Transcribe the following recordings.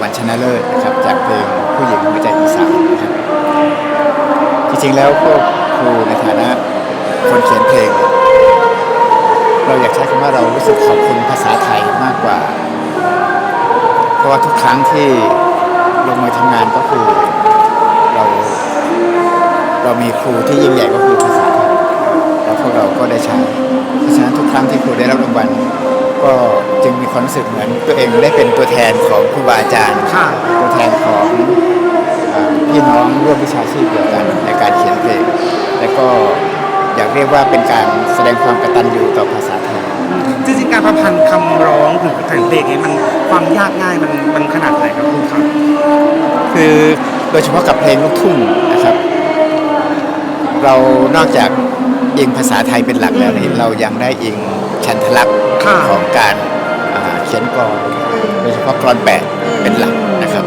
วันชนะเลิศนะครับจากเพลงผู้หญิงหัวใจอีสานนะครับจริงๆแล้วพวกครูในฐานะคนเขียนเพลงเนี่ยเราอยากใช้คำว่าเรารู้สึกขอบคุณภาษาไทยมากกว่า เพราะว่าทุกครั้งที่ลงมือทำงานก็คือเราเรามีครูที่ยิ่งใหญ่ก็คือภาษาไทยแล้วพวกเราก็ได้ใช้เพราะฉะนั้นทุกครั้งที่ครูได้รับรางวัล ก็จึงมีความรู้สึกเหมือนตัวเองได้เป็นตัวแทนของครูบาอาจารย์ ค่ะตัวแทนของเอ่อพี่น้องร่วมวิชาชีพเดียวกันในการเขียนเพลงและก็อยากเรียกว่าเป็นการแสดงความกตัญญูต่อภาษาไทย จริงๆการประพันธ์คำร้องถึงแต่งเพลงนี้มันความยากง่ายมันมันขนาดไหนครับครูครับ คือโดยเฉพาะกับเพลงลูกทุ่งนะครับ เรานอกจากอิงภาษาไทยเป็นหลักแล้วนี่เรายังได้อิงชันทลักษณ์ ค่ะของการอ่าเขียนกลอนโดยเฉพาะกลอนแปดเป็นหลักนะครับ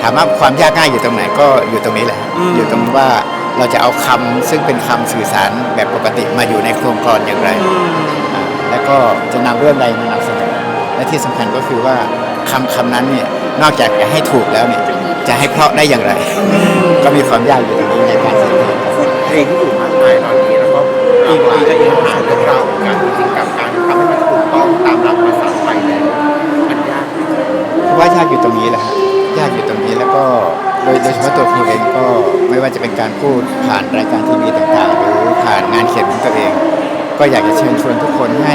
ถามว่าความยากง่ายอยู่ตรงไหนก็อยู่ตรงนี้แหละอืมอยู่ตรงว่าเราจะเอาคำซึ่งเป็นคำสื่อสารแบบปกติมาอยู่ในโครงกลอนอย่างไรอืมอ่าแล้วก็จะนำเรื่องใดมานำเสนอและที่สำคัญก็คือว่าคำคำนั้นเนี่ยนอกจากจะให้ถูกแล้วเนี่ยจะให้เพราะได้อย่างไร ก็มีความยากอยู่ตรงนี้ในการเขียนเพลงครับเพลงที่อยู่มากมายตอนนี้แล้วก็อีกปีก็อีกหาเรื่องราวของกา โดยโดยเฉพาะตัวครูเองก็ไม่ว่าจะเป็นการพูดผ่านรายการทีวีต่างๆ หรือผ่านงานเขียนของตัวเอง ก็อยากจะเชิญชวนทุกคนให้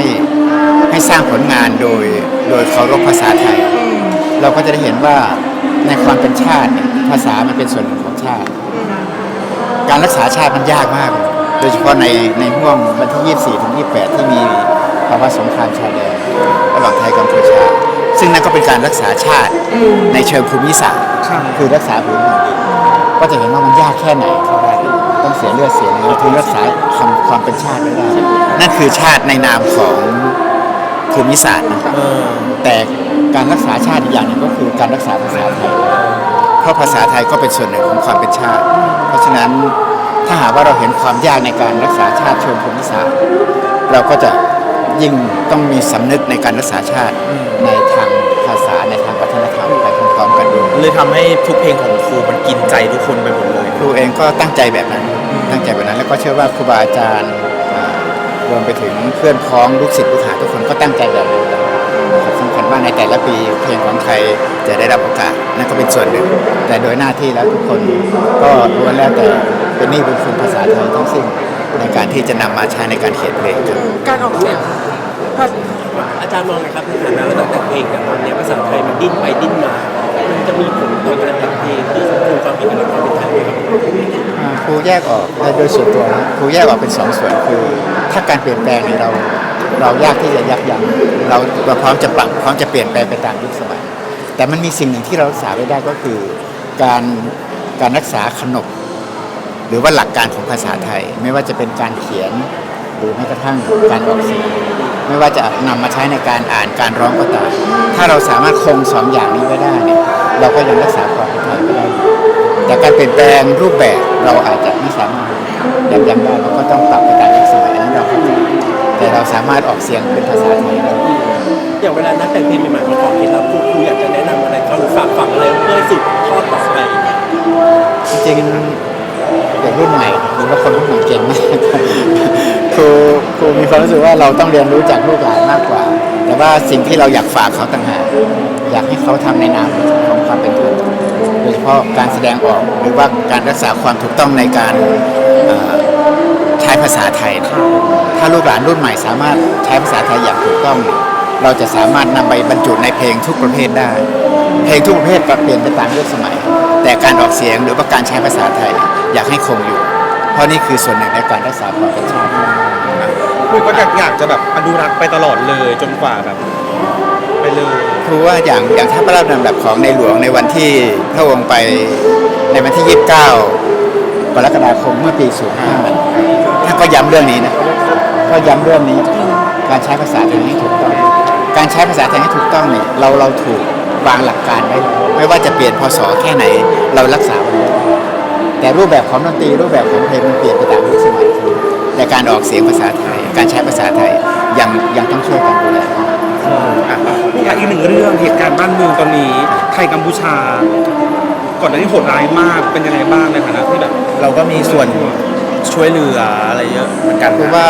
ให้สร้างผลงานโดยโดยเคารพภาษาไทย เราก็จะได้เห็นว่าในความเป็นชาติเนี่ยภาษามันเป็นส่วนหนึ่งของชาติ การรักษาชาติมันยากมาก โดยเฉพาะในในห่วงวันที่ 24 ถึง 28 ที่มีภาวะสงครามชายแดนระหว่างไทยกัมพูชา ซึ่งนั่นก็เป็นการรักษาชาติในเชิงภูมิศาสตร์ค่ะคือรักษาพื้นแผ่นดินก็จะเห็นว่ามันยากแค่ไหนต้องเสียเลือดเสียเนื้อถึงรักษาคำความเป็นชาติไว้ได้นั่นคือชาติในนามของภูมิศาสตร์นะครับแต่การรักษาชาติอีกอย่างหนึ่งก็คือการรักษาภาษาไทยเพราะภาษาไทยก็เป็นส่วนหนึ่งของความเป็นชาติ เพราะฉะนั้นถ้าหากว่าเราเห็นความยากในการรักษาชาติเชิงภูมิศาสตร์ เราก็จะยิ่งต้องมีสำนึกในการรักษาชาติ ในทางภาษาในทางวัฒนธรรมไปพร้อมๆกันด้วยเลยทำให้ทุกเพลงของครูมันกินใจทุกคนไปหมดเลย ครูเองก็ตั้งใจแบบนั้น ตั้งใจแบบนั้นแล้วก็เชื่อว่าครูบาอาจารย์อ่ารวมไปถึงเพื่อนพ้องลูกศิษย์ลูกหาทุกคนก็ตั้งใจแบบนั้นนะครับสำคัญว่าในแต่ละปีเพลงของใครจะได้รับโอกาสนั่นก็เป็นส่วนหนึ่ง แต่โดยหน้าที่แล้วทุกคนก็ล้วนแล้วแต่เป็นหนี้บุญคุณภาษาไทยทั้งสิ้นในการที่จะนำมาใช้ในการเขียนเพลงครับ การออกเสียงภาษ อาจารย์มองไงครับในฐานะเราแต่งเพลงแต่ตอนนี้ภาษาไทยมันดิ้นไปดิ้นมา มันจะมีผลต่อการแต่งเพลงที่สังคมความคิดเห็นของความเป็นไทยไหมครับครูแยกออกโดยส่วนตัวนะครูแยกออกเป็นสองส่วนคือ ถ้าการเปลี่ยนแปลงเนี่ยเรา เรายากที่จะยับยั้งเราเราพร้อมจะปรับพร้อมจะเปลี่ยนแปลงไปตามยุคสมัย แต่มันมีสิ่งหนึ่งที่เรารักษาไว้ได้ก็คือ การการรักษาขนบหรือว่าหลักการของภาษาไทย ไม่ว่าจะเป็นการเขียนหรือแม้กระทั่งการออกเสียง ไม่ว่าจะนำมาใช้ในการอ่านการร้องก็ตามถ้าเราสามารถคงสองอย่างนี้ไว้ได้เนี่ยเราก็ยังรักษาความเป็นไทยไว้ได้อยู่แต่การเปลี่ยนแปลงรูปแบบเราอาจจะไม่สามารถยับยั้งได้เราก็ต้องปรับไปตามยุคสมัยอันนั้นเราเข้าใจแต่เราสามารถออกเสียงเป็นภาษาไทยได้อย่างเวลานักแต่งเพลงใหม่ๆมาขอเคล็ดลับครูครูอยากจะแนะนำอะไรเขาหรือฝากฝังอะไรเพื่อให้สืบทอดต่อไปจริงๆ เด็กรุ่นใหม่หรือว่าคนรุ่นใหม่เก่งมากครูครูมีความรู้สึกว่าเราต้องเรียนรู้จากลูกหลานมากกว่า แต่ว่าสิ่งที่เราอยากฝากเขาต่างหากอยากให้เขาทำในนามของความเป็นตัวโดยเฉพาะการแสดงออกหรือว่าการรักษาความถูกต้องในการใช้ภาษาไทย ถ้าลูกหลานรุ่นใหม่สามารถใช้ภาษาไทยอย่างถูกต้อง เนี่ยเราจะสามารถนำไปบรรจุในเพลงทุกประเภทได้ เพลงทุกประเภทปรับเปลี่ยนไปตามยุคสมัย แต่การออกเสียงหรือว่าการใช้ภาษาไทยเนี่ยอยากให้คงอยู่ เพราะนี่คือส่วนหนึ่งในการรักษาความเป็นชาติครูก็อยากอยากจะแบบอนุรักษ์ไปตลอดเลยจนกว่าแบบไปเลยคือว่าอย่างอย่างถ้าพระราชดำรัสของในหลวงในวันที่พระองค์ไปในวันที่ 29 กรกฎาคมเมื่อปี 05ท่านก็ย้ำเรื่องนี้นะก็ย้ำเรื่องนี้การใช้ภาษาไทยให้ถูกต้อง การใช้ภาษาไทยให้ถูกต้องเนี่ยเราเราถูกวางหลักการไว้ไม่ว่าจะเปลี่ยนพศแค่ไหน เรารักษาไว้แต่รูปแบบของดนตรีรูปแบบของเพลงมันเปลี่ยนไปตามยุคสมัยแต่การออกเสียงภาษาไทย การใช้ภาษาไทยยังยังต้องช่วยกันดูแลอยากอีกหนึ่งเรื่องเหตุการณ์บ้านเมืองตอนนี้ ไทยกัมพูชา ก่อนหน้านี้โหดร้ายมากเป็นยังไงบ้างในฐานะที่แบบเราก็มีส่วนช่วยเหลืออะไรเยอะเหมือนกันคือว่า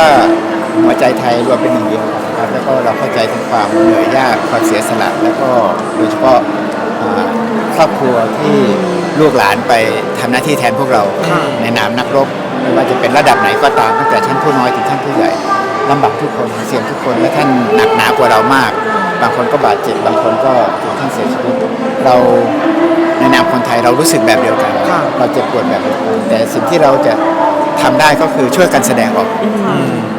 หัวใจไทยรวมเป็นหนึ่งเดียวกั นนะครับแล้วก็เราเข้าใจถึงความเหนื่อยยากความเสียสละแล้วก็โดยเฉพาะอ่าครอบครัวที่ลูกหลานไปทำหน้าที่แทนพวกเราในนามนักรบไม่ว่าจะเป็นระดับไหนก็ตามตั้งแต่ชั้นผู้น้อยถึงชั้นผู้ใหญ่ลำบากทุกคนเสี่ยงทุกคนและท่านหนักหนากว่าเรามาก บางคนก็บาดเจ็บบางคนก็ถึงขั้นเสียชีวิตเราในนามคนไทยเรารู้สึกแบบเดียวกัน เราเจ็บปวดแบบเดียวกันแต่สิ่งที่เราจะทำได้ก็คือช่วยกันแสดงออก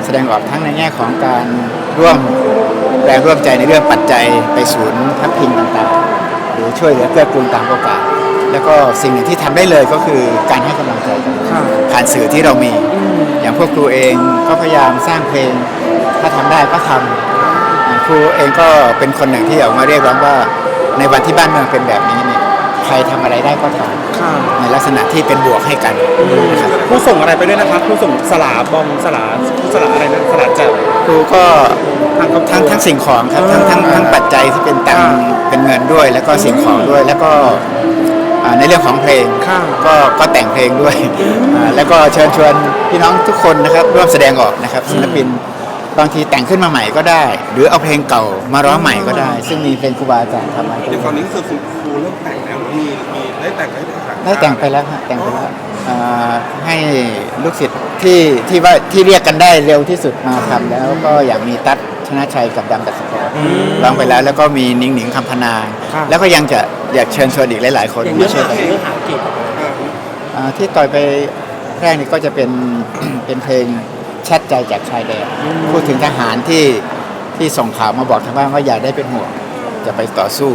แสดงออกทั้งในแง่ของการ ร่วมแรงร่วมใจในเรื่องปัจจัยไปศูนย์พักพิงต่างๆ หรือช่วยเหลือเกื้อกูลตามโอกาส แล้วก็สิ่งหนึ่งที่ทำได้เลยก็คือการให้กำลังใจกันผ่านสื่อที่เรามี อย่างพวกครูเองก็พยายามสร้างเพลง ถ้าทำได้ก็ทำอ่าครูเองก็เป็นคนหนึ่งที่ออกมาเรียกร้องว่าในวันที่บ้านเมืองเป็นแบบนี้เนี่ยใครทำอะไรได้ก็ทำ ในลักษณะที่เป็นบวกให้กันนะครับผู้ส่งอะไรไปด้วยนะครับผู้ส่งสลาบองสลาสลาอะไรนะสลาแจ่วครูก็ทางครอบครัวทั้งทั้งสิ่งของครับทั้งทั้งทั้งปัจจัยที่เป็นตังค์อ่าเป็นเงินด้วย แล้วก็สิ่งของด้วยแล้วก็อ่าในเรื่องของเพลงค่ะก็ก็แต่งเพลงด้วยอ่าแล้วก็เชิญชวนพี่น้องทุกคนนะครับร่วมแสดงออกนะครับศิลปิน บางทีแต่งขึ้นมาใหม่ก็ได้ หรือเอาเพลงเก่ามาร้องใหม่ก็ได้ ซึ่งมีเพลงครูบาอาจารย์ทำมาเดี๋ยวตอนนี้คือคุณครูเริ่มแต่งแล้วมีมีได้แต่งได้แต่งได้แต่งไปแล้วฮะแต่งไปแล้วอ่าให้ลูกศิษย์ที่ที่ว่าที่เรียกกันได้เร็วที่สุดมาทำแล้วก็อย่างมีตั๊ดชนะชัยกับดำดัชกรร้องไปแล้วแล้วก็มีนิ้งหนิงคำพนา แล้วก็ยังจะอยากเชิญชวนอีกหลาย ๆ คนอย่างมาเนื้อช่วยหากันเนื้อหาเกี่ยวกับอ่าที่ต่อยไปแรกนี่ก็จะเป็นเป็นเพลงแชทใจจากชายแดนพูดถึงทหารที่ที่ส่งข่าวมาบอกทางบ้านว่าอย่าได้เป็นห่วงจะไปต่อสู้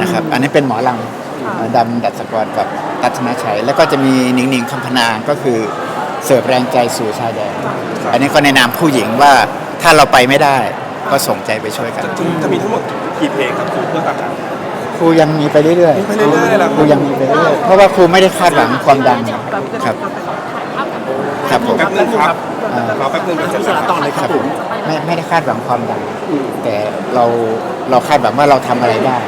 นะครับ อันนี้เป็นหมอลำดำดัชกรกับตัชนะชัย แล้วก็จะมีหนิงหนิงคำพนาก็คือเสิร์ฟแรงใจสู่ชายแดนอันนี้ก็ในนามผู้หญิงว่าถ้าเราไปไม่ได้ก็ส่งใจไปช่วยกันจะมีทั้งหมดกี่เพลงครับครูเพื่อทหารครูยังมีไปเรื่อยไปเรื่อยๆเหรอครูยังมีไปเรื่อยๆเพราะว่าครูไม่ได้คาดหวังความดังครับ ครับผมแป๊บนึงครับอ่ารอแป๊บนึงเดี๋ยวผู้สจะลาต่อเลยครับผมไม่ไม่ได้คาดหวังความดังแต่เราเราคาดหวังว่าเราทำอะไรได้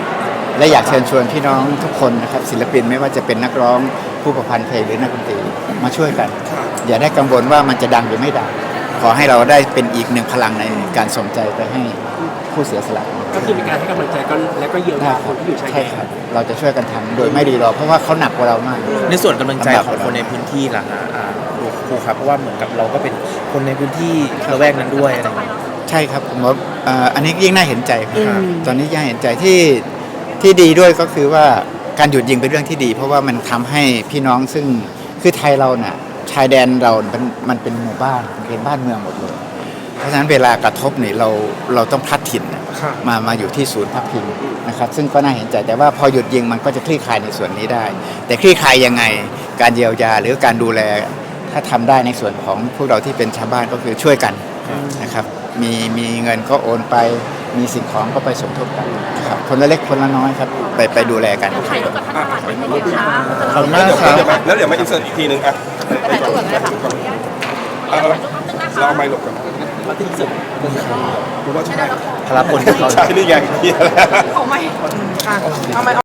และอยากเชิญชวนพี่น้องทุกคนนะครับศิลปินไม่ว่าจะเป็นนักร้องผู้ประพันธ์เพลงหรือนักดนตรีมาช่วยกัน อย่าได้กังวลว่ามันจะดังหรือไม่ดังขอให้เราได้เป็นอีกหนึ่งพลังในการส่งใจไปให้ผู้เสียสละก็คือเป็นการให้กำลังใจกันแล้วก็เยียวยาคนที่อยู่ชายแดใช่นครับเราจะช่วยกันทำโดยไม่ดีรอเพราะว่าเขาหนักกว่าเรามาก ในส่วนกำลังใจของคนในพื้นที่ล่ะฮะอ่า ครูครูครับเพราะว่าเหมือนกับเราก็เป็นคนในพื้นที่ละแวกนั้นด้วยอะไรอย่างเงี้ย ใช่ครับผมว่าเอ่ออันนี้ยิ่งน่าเห็นใจครับอืม ตอนนี้ยิ่งน่าเห็นใจที่ที่ดีด้วยก็คือว่าการหยุดยิงเป็นเรื่องที่ดี เพราะว่ามันทำให้พี่น้องซึ่งคือไทยเราน่ะชายแดนเรามันมันเป็นหมู่บ้านเป็นบ้านเมืองหมดเลย เพราะฉะนั้นเวลากระทบเนี่ยเราเราต้องพลัดถิ่นน่ะครับ มามาอยู่ที่ศูนย์พักพิงนะครับ ซึ่งก็น่าเห็นใจแต่ว่าพอหยุดยิงมันก็จะคลี่คลายในส่วนนี้ได้ แต่คลี่คลายยังไงการเยียวยาหรือการดูแล ถ้าทำได้ในส่วนของพวกเราที่เป็นชาวบ้านก็คือช่วยกันนะครับ มีมีเงินก็โอนไป มีสิ่งของก็ไปสมทบกันนะครับคนละเล็กคนละน้อยครับ ไปไปดูแลกันถ่ายรูปกับท่านประหลัดได้ไหมคะขอบคุณมากครับแล้วเดี๋ยวมาอินเสิร์ตอีกทีนึงอะถ่ายรูปกับเลยค่ะเอาเอาเราเอาไม้หลบกันมาที่สุดรู้ว่าใช่พละพลที่เขาใช่นี่ไงเฮียแล้วของไม่